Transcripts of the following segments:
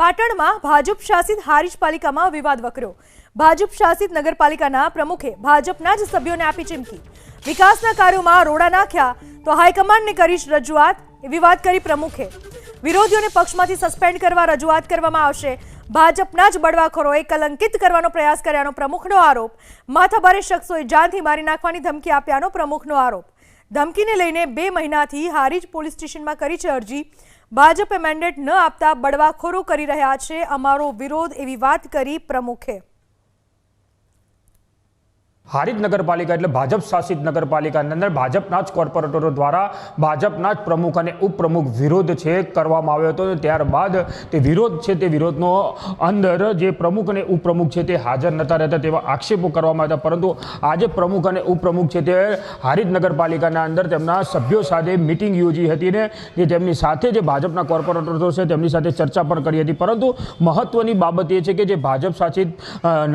પાટણમાં ભાજપ શાસિત હારીજ પાલિકામાં વિવાદ વકર્યો. ભાજપ શાસિત નગરપાલિકાના પ્રમુખે ભાજપના જ સભ્યોને આપી ચીમકી. વિકાસના કાર્યોમાં રોડા નાખ્યા તો હાઈકમાન્ડને કરીશ રજૂઆત વિવાદ કરી પ્રમુખે. વિરોધીઓને પક્ષમાંથી સસ્પેન્ડ કરવા રજૂઆત કરવામાં આવશે. ભાજપના જ બળવાખોરોએ કલંકિત કરવાનો પ્રયાસ કર્યાનો પ્રમુખનો આરોપ. માથાભારે શખ્સોએ જાનથી મારી નાખવાની ધમકી આપ્યાનો પ્રમુખનો આરોપ. ધમકીને લઈને બે મહિનાથી હારીજ પોલીસ સ્ટેશનમાં કરી છે અરજી. ભાજપે મેન્ડેટ ન આપતા બળવાખોરો કરી રહ્યા છે. અમારો વિરોધ એવી વાત કરી પ્રમુખે. હારીજ નગરપાલિકા એટલે ભાજપ શાસિત નગરપાલિકાની અંદર ભાજપના જ કોર્પોરેટરો દ્વારા ભાજપના જ પ્રમુખ અને ઉપપ્રમુખ વિરોધ છે કરવામાં આવ્યો હતો ત્યારબાદ તે વિરોધ છે તે વિરોધનો અંદર જે પ્રમુખ અને ઉપપ્રમુખ છે તે હાજર નહોતા રહેતા તેવા આક્ષેપો કરવામાં હતા. પરંતુ આજે પ્રમુખ અને ઉપપ્રમુખ છે તે હારીજ નગરપાલિકાના અંદર તેમના સભ્યો સાથે મિટિંગ યોજી હતી ને જે તેમની સાથે જે ભાજપના કોર્પોરેટરો છે તેમની સાથે ચર્ચા પણ કરી હતી. પરંતુ મહત્વની બાબત એ છે કે જે ભાજપ શાસિત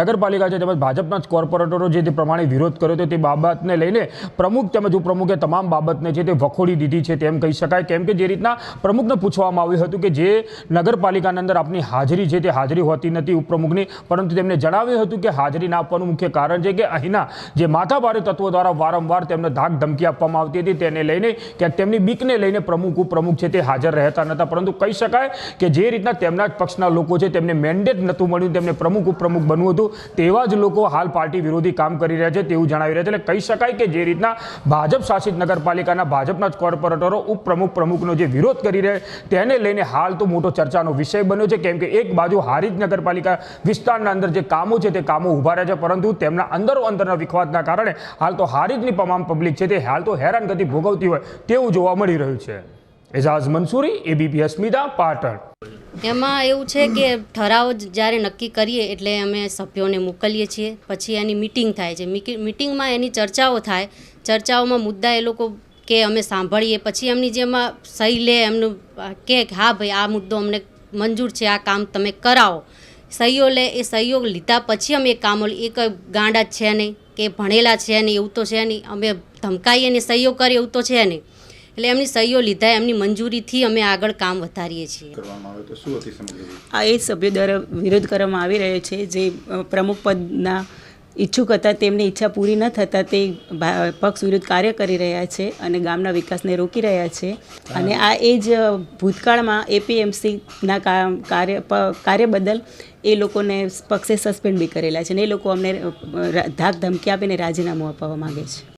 નગરપાલિકા છે તેમજ ભાજપના જ કોર્પોરેટરો જે પ્રમાણે વિરોધ કર્યો હતો તે બાબતને લઈને પ્રમુખ તેમજ ઉપપ્રમુખે તમામ બાબતને છે તે વખોડી દીધી છે તેમ કહી શકાય. કેમ કે જે રીતના પ્રમુખને પૂછવામાં આવ્યું હતું કે જે નગરપાલિકાના અંદર આપની હાજરી છે તે હાજરી હોતી નથી ઉપપ્રમુખની, પરંતુ તેમને જણાવ્યું હતું કે હાજરી ના આપવાનું મુખ્ય કારણ છે કે અહીંના જે માથાભારે તત્વો દ્વારા વારંવાર તેમને ધાક ધમકી આપવામાં આવતી હતી. તેને લઈને ક્યાંક તેમની બીકને લઈને પ્રમુખ, ઉપપ્રમુખ છે તે હાજર રહેતા નહોતા. પરંતુ કહી શકાય કે જે રીતના તેમના જ પક્ષના લોકો છે તેમને મેન્ડેટ નહોતું મળ્યું, તેમને પ્રમુખ, ઉપપ્રમુખ બનવું હતું, તેવા જ લોકો હાલ પાર્ટી વિરોધી કામ કરી રહ્યા છે તેવું જણાવી રહ્યા છે. એટલે કહી શકાય કે જે રીતના ભાજપ શાસિત નગરપાલિકાના ભાજપના જ કોર્પોરેટરો, ઉપપ્રમુખ પ્રમુખનો જે વિરોધ કરી રહ્યા તેને લઈને હાલ તો મોટો ચર્ચાનો વિષય બન્યો છે. કેમ કે એક બાજુ હારીજ નગરપાલિકા વિસ્તારના અંદર જે કામો છે તે કામો ઊભા રહ્યા છે, પરંતુ તેમના અંદરો અંદરના વિખવાદના કારણે હાલ તો હારીજની તમામ પબ્લિક છે તે હાલ તો હેરાનગતિ ભોગવતી હોય તેવું જોવા મળી રહ્યું છે. એઝાઝ મંસૂરી, એબીપી અસ્મિતા, પાટણ. એમાં એવું છે કે ઠરાવ જ્યારે નક્કી કરીએ એટલે અમે સભ્યોને મોકલીએ છીએ. પછી એની મિટિંગ થાય છે. મિટિંગમાં એની ચર્ચાઓ થાય. ચર્ચાઓમાં મુદ્દા એ લોકો કે અમે સાંભળીએ. પછી એમની જેમાં સહી લે, એમનું કે હા ભાઈ, આ મુદ્દો અમને મંજૂર છે, આ કામ તમે કરાવો. સહીઓ લે, એ સહીઓ લીધા પછી અમે એ કામો એક ગાંડા જ છે નહીં કે ભણેલા છે નહીં, એવું તો છે નહીં. અમે ધમકાઈએ ને સહીઓ કરીએ એવું તો છે નહીં. એટલે એમની સહીઓ લીધા એમની મંજૂરીથી અમે આગળ કામ વધારીએ છીએ. કરવામાં આવે તો શું હતી સમગ્ર રીતે? આ એ સભ્યો દ્વારા વિરોધ કરવામાં આવી રહ્યો છે જે પ્રમુખ પદના ઈચ્છુક હતા તેમની ઈચ્છા પૂરી ન થતાં તે ભા- પક્ષ વિરુદ્ધ કાર્ય કરી રહ્યા છે અને ગામના વિકાસને રોકી રહ્યા છે. અને આ એ જ ભૂતકાળમાં એપીએમસીના કાર્ય કાર્ય બદલ એ લોકોને પક્ષે સસ્પેન્ડ બી કરેલા છે અને એ લોકો અમને ધાક ધમકી આપીને રાજીનામું અપાવવા માગે છે.